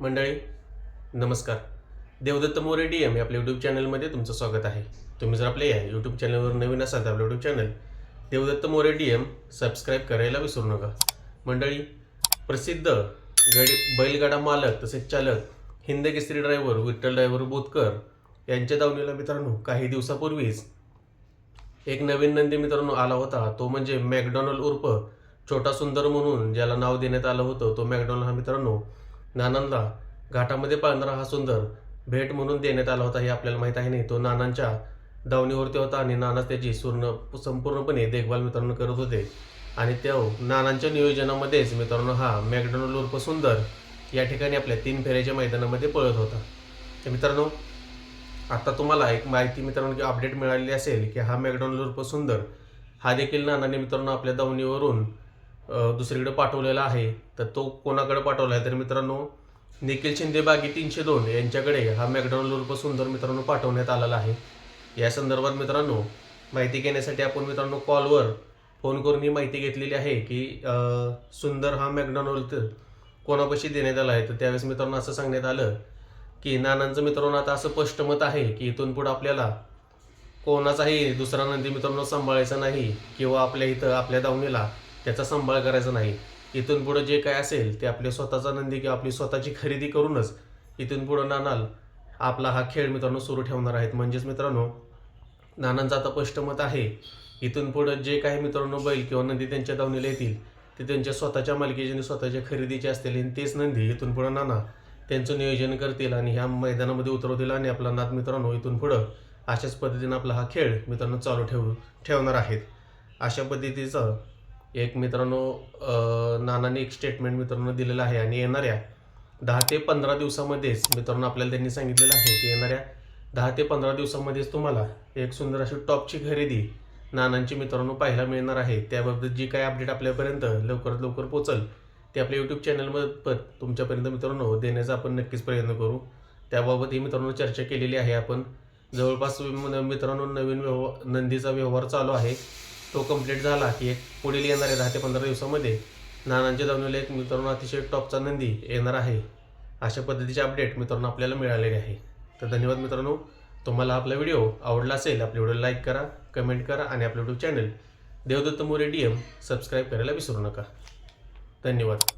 मंडळी नमस्कार. Devdatta More D M आपल्या यूट्यूब चॅनलमध्ये तुमचं स्वागत आहे. तुम्ही जर आपल्या या यूट्यूब चॅनलवर नवीन असाल तर आपलं YouTube channel Devdatta More D M subscribe करायला विसरू नका. मंडळी प्रसिद्ध गडी बैलगाडा मालक तसेच चालक हिंद केसरी ड्रायव्हर विठ्ठल ड्रायव्हर बोतकर यांच्या दावणीला मित्रांनो काही दिवसापूर्वीच एक नवीन नंदी मित्रांनो आला होता. तो म्हणजे मॅकडॉनल्ड उर्फ छोटा सुंदर म्हणून ज्याला नाव देण्यात आलं होतं तो मॅकडॉनल्ड हा मित्रांनो नानांना घाटामध्ये पाळणारा हा सुंदर भेट म्हणून देण्यात आला होता हे आपल्याला माहीत आहे नाही. तो नानांच्या दावणीवरती होता आणि नाना त्याची पूर्ण संपूर्णपणे देखभाल मित्रांनो करत होते. आणि त्या नानांच्या नियोजनामध्येच मित्रांनो हा मॅकडोनल्ड उर्फ सुंदर या ठिकाणी आपल्या तीन फेऱ्याच्या मैदानामध्ये पळत होता. तर मित्रांनो आत्ता तुम्हाला एक माहिती मित्रांनो की अपडेट मिळालेली असेल की हा मॅकडोनल्ड उर्फ सुंदर हा देखील नानाने मित्रांनो आपल्या दावणीवरून दुसरीकडे पाठवलेला आहे. तर तो कोणाकडे पाठवला आहे तर मित्रांनो निखिल शिंदे बागी तीनशे दोन यांच्याकडे हा मॅकडॉनल्ड सुंदर मित्रांनो पाठवण्यात आलेला आहे. या संदर्भात मित्रांनो माहिती घेण्यासाठी आपण मित्रांनो कॉलवर फोन करून ही माहिती घेतलेली आहे की सुंदर हा मॅकडॉनल्ड कोणापाशी देण्यात आला आहे? तर त्यावेळेस मित्रांनो असं सांगण्यात आलं की नानांचं मित्रांनो आता असं स्पष्ट मत आहे की इथून पुढे आपल्याला कोणाचाही दुसरा नंदी मित्रांनो सांभाळायचा नाही किंवा आपल्या इथं आपल्या दावणीला त्याचा सांभाळ करायचा नाही. इथून पुढं जे काय असेल ते आपल्या स्वतःचा नंदी किंवा आपली स्वतःची खरेदी करूनच इथून पुढं नानाल आपला हा खेळ मित्रांनो सुरू ठेवणार आहेत. म्हणजेच मित्रांनो नानांचं आता स्पष्ट मत आहे इथून पुढं जे काही मित्रांनो बैल किंवा नंदी त्यांच्या दावणीला येतील ते त्यांच्या स्वतःच्या मालकीचे आणि स्वतःच्या खरेदीचे असतील आणि तेच नंदी इथून पुढं नाना त्यांचं नियोजन करतील आणि ह्या मैदानामध्ये उतरवतील आणि आपला नाथ मित्रांनो इथून पुढं अशाच पद्धतीनं आपला हा खेळ मित्रांनो चालू ठेवू ठेवणार आहेत. अशा पद्धतीचं एक मित्रांनो नानाने एक स्टेटमेंट मित्रांनो दिलेलं आहे आणि येणाऱ्या दहा ते पंधरा दिवसामध्येच मित्रांनो आपल्याला त्यांनी सांगितलेलं आहे की येणाऱ्या दहा ते पंधरा दिवसामध्येच तुम्हाला एक सुंदर अशी टॉपची खरेदी नानांची मित्रांनो पाहायला मिळणार आहे. त्याबाबत जी काही अपडेट आपल्यापर्यंत लवकरात लवकर पोचल ते आपल्या यूट्यूब चॅनलमध्ये तुमच्यापर्यंत मित्रांनो देण्याचा आपण नक्कीच प्रयत्न करू. त्याबाबत ही मित्रांनो चर्चा केलेली आहे आपण. जवळपास मित्रांनो नवीन व्यवहार नंदीचा व्यवहार चालू आहे. तो कंप्लीट झाला की एक पुढील येणाऱ्या दहा ते पंधरा दिवसामध्ये नानांच्या दावणीला एक मित्रांनो अतिशय टॉपचा नंदी येणार आहे. अशा पद्धतीचे अपडेट मित्रांनो आपल्याला मिळालेले आहे. तर धन्यवाद मित्रांनो. तुम्हाला आपला व्हिडिओ आवडला असेल आपल्या व्हिडिओ लाईक करा कमेंट करा आणि आपलं YouTube channel Devdatta More D M subscribe करायला विसरू नका. धन्यवाद.